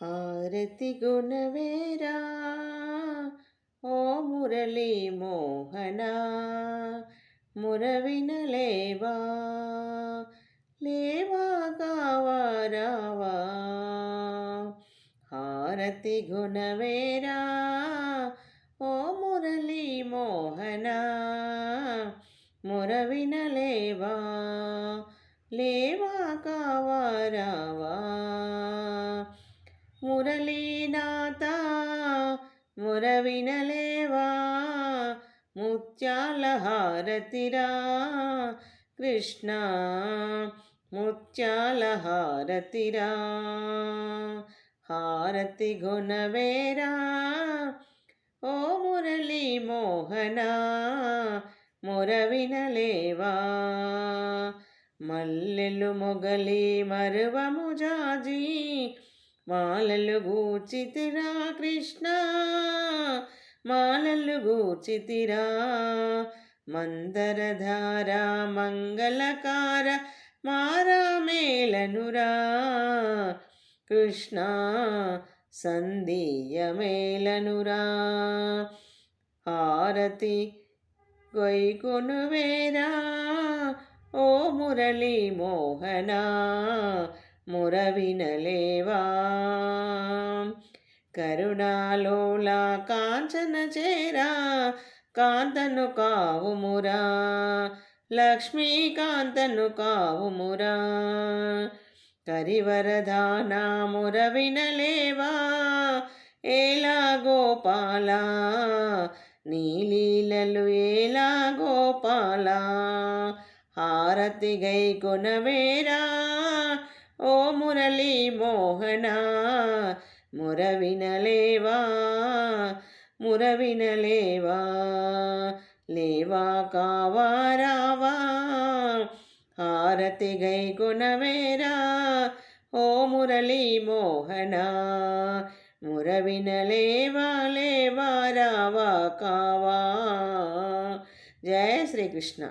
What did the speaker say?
హారతి గుణవేరా ఓ మురళీ మోహన మురవినలేవా లేవా? కావారావా? హారతి గుణవేరా ఓ మురళీ మోహన మురవినలేవా లేవా కావారావా? మురళీనాథ మురవినలేవా? ముత్యాల హారతిరా? కృష్ణ ముత్యాల హారతిరా? హారతి గుణవేరా ఓ మురళీ మోహన మురవినలేవా? మల్లెలు మొగలి మరువము జాజీ మాలలు గూర్చితిరా కృష్ణ మాలలు గూర్చితిరా. మందరధార మంగళకార మారా మేలనురా కృష్ణ సందీయమేలనురా హారతి గొయ్కొనువేరా ఓ మురళీ మోహనా. మురవినలేవా. కరుణాలోలా కాంచన చేరా కాంతను కావు మురా. లక్ష్మీకాంతను కావు మురా. కరివరదానా మురవినలేవా? ఏలా గోపాల? నీలీలలు ఏలా గోపాల? హారతి గై కొనవేరా? మురళీ మోహన మురవినలేవా మురవినలేవా లేవా కావారావా హారతి గై గుణవేరా ఓ మురళీ మోహన మురవినలేవా లేవా రావా కావా. జయ శ్రీకృష్ణ.